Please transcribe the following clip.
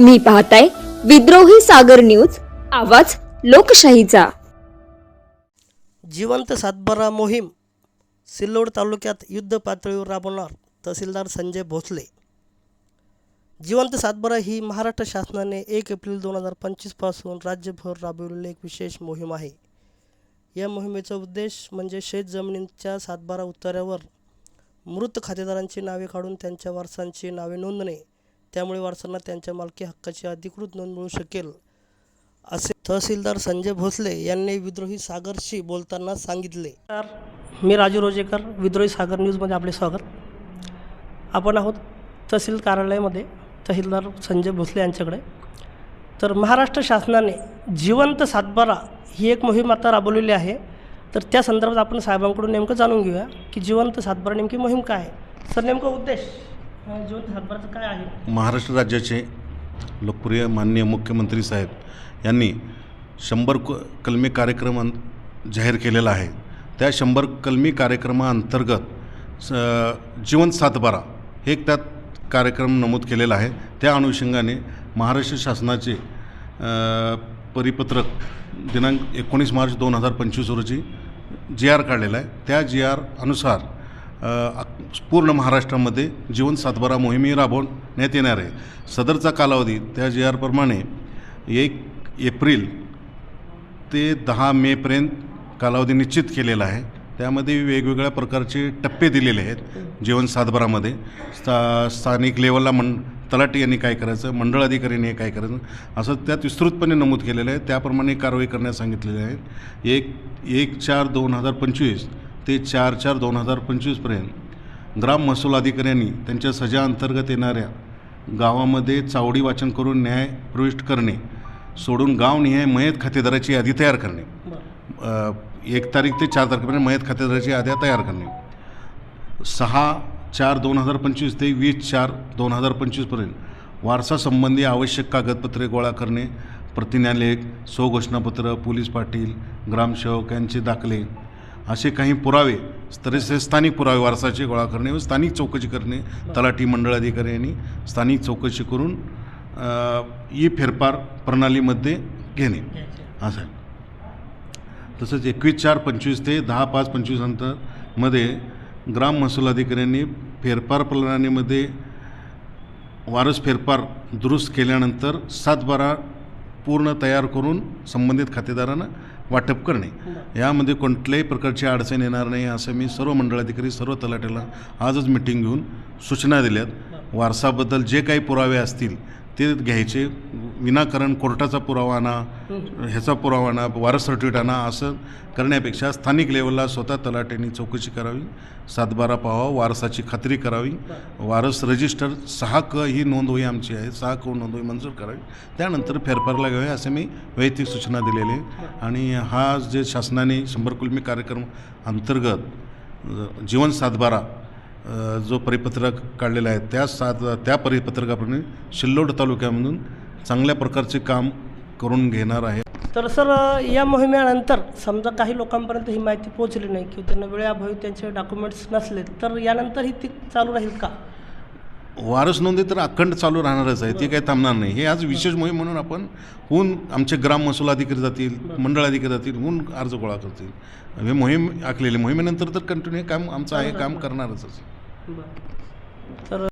तुम्ही पाहताय विद्रोही सागर न्यूज आवाज लोकशाहीचा. जिवंत सातबारा मोहीम सिल्लोड तालुक्यात युद्ध पातळीवर राबवणार तहसीलदार संजय भोसले. जिवंत सातबारा ही महाराष्ट्र शासनाने एक एप्रिल दोन हजार पंचवीसपासून राज्यभर राबविलेली एक विशेष मोहीम आहे. या मोहिमेचा उद्देश म्हणजे शेत जमिनींच्या सातबारा उतार्यावर मृत खातेदारांची नावे काढून त्यांच्या वारसांची नावे नोंदणे. त्यामुळे वारसांना त्यांच्या मालकी हक्काची अधिकृत नोंद मिळू शकेल असे तहसीलदार संजय भोसले यांनी विद्रोही सागरशी बोलताना सांगितले. तर मी राजू रोजेकर विद्रोही सागर न्यूजमध्ये आपले स्वागत. आपण आहोत तहसील कार्यालयामध्ये तहसीलदार संजय भोसले यांच्याकडे. तर महाराष्ट्र शासनाने जिवंत सातबारा ही एक मोहीम आता राबवलेली आहे. तर त्या संदर्भात आपण साहेबांकडून नेमकं जाणून घेऊया की जिवंत सातबारा नेमकी मोहीम काय आहे. सर नेमका उद्देश? काय आहे? महाराष्ट्र राज्याचे लोकप्रिय माननीय मुख्यमंत्री साहेब यांनी शंभर क कलमी कार्यक्रम अं- जाहीर केलेला आहे. त्या शंभर कलमी कार्यक्रमाअंतर्गत स जीवन सातबारा हे एक त्यात कार्यक्रम नमूद केलेला आहे. त्या अनुषंगाने महाराष्ट्र शासनाचे परिपत्रक दिनांक एकोणीस मार्च दोन हजार पंचवीस रोजी जी आर काढलेला आहे. त्या जी आर अनुसार पूर्ण महाराष्ट्रामध्ये जीवन सातबारा मोहिमी राबवण्यात येणार आहे. सदरचा कालावधी त्या जी आरप्रमाणे एक एप्रिल ते दहा मेपर्यंत कालावधी निश्चित केलेला आहे. त्यामध्ये वेगवेगळ्या प्रकारचे टप्पे दिलेले आहेत जीवन सातबारामध्ये. स्था स्थानिक लेवलला मं तलाटी यांनी काय करायचं मंडळ अधिकाऱ्यांनी काय करायचं असं त्यात विस्तृतपणे नमूद केलेलं आहे. त्याप्रमाणे कारवाई करण्यास सांगितलेले आहे. एक एक चार दोन हजार पंचवीस ते चार चार दोन हजार पंचवीसपर्यंत ग्राम महसूल अधिकाऱ्यांनी त्यांच्या सजा अंतर्गत येणाऱ्या गावामध्ये चावडी वाचन करून न्याय प्रविष्ट करणे सोडून गावनिहाय मयत खातेदाराची यादी तयार करणे एक तारीख ते चार तारखेपर्यंत मयत खातेदाराची याद्या तयार करणे. सहा चार दोन हजार पंचवीस ते वीस चार दोन हजार पंचवीसपर्यंत वारसासंबंधी आवश्यक कागदपत्रे गोळा करणे प्रतिज्ञालेख स्वघोषणापत्र पोलीस पाटील ग्रामसेवक यांचे दाखले असे काही पुरावे तसेच स्थानिक पुरावे वारसाचे गोळा करणे व स्थानिक चौकशी करणे तलाठी मंडळ अधिकारी यांनी स्थानिक चौकशी करून ई फेरफार प्रणालीमध्ये घेणे. असं आहे तसंच एकवीस चार पंचवीस ते दहा पाच पंचवीस नंतरमध्ये ग्राम महसूल अधिकाऱ्यांनी फेरफार प्रणालीमध्ये वारस फेरफार दुरुस्त केल्यानंतर सातबारा पूर्ण तयार करून संबंधित खातेदारांना वाटप करणे. यामध्ये कोणत्याही प्रकारची अडचण येणार नाही असं मी सर्व मंडळाधिकारी सर्व तलाट्याला आजच मिटिंग घेऊन सूचना दिल्यात. वारसाबद्दल जे काही पुरावे असतील ते घ्यायचे. विनाकारण कोर्टाचा पुरावा आणा ह्याचा पुरावा आणा वारस सर्टिफिकेट आणा असं करण्यापेक्षा स्थानिक लेवलला स्वतः तलाट्यांनी चौकशी करावी सातबारा पाहावा वारसाची खात्री करावी. वारस रजिस्टर सहा क ही नोंदवही आमची आहे सहा क नोंदवही मंजूर करावी. त्यानंतर फेरफारला घ्यावी असे मी वैयक्तिक सूचना दिलेली आहे. आणि हा जे शासनाने शंभर कुलमी कार्यक्रम अंतर्गत जीवन सातबारा जो परिपत्रक काढलेला आहे त्या सात त्या परिपत्रकाप्रमाणे शिल्लोड तालुक्यामधून चांगल्या प्रकारचे काम करून घेणार आहे. तर सर या मोहिमेनंतर समजा काही लोकांपर्यंत ही माहिती पोहोचली नाही किंवा त्यांना वेळेअभावी त्यांचे डॉक्युमेंट्स नसले तर यानंतर ही ती चालू राहील का? वारस नोंदी तर अखंड चालू राहणारच आहे ती काही थांबणार नाही. हे आज विशेष मोहीम म्हणून आपण होऊन आमचे ग्राम महसूल अधिकारी जातील मंडळ अधिकारी जातील होऊन अर्ज गोळा करतील. हे मोहीम आखलेली मोहिमेनंतर तर कंटिन्यू काम आमचं आहे काम करणारच. तर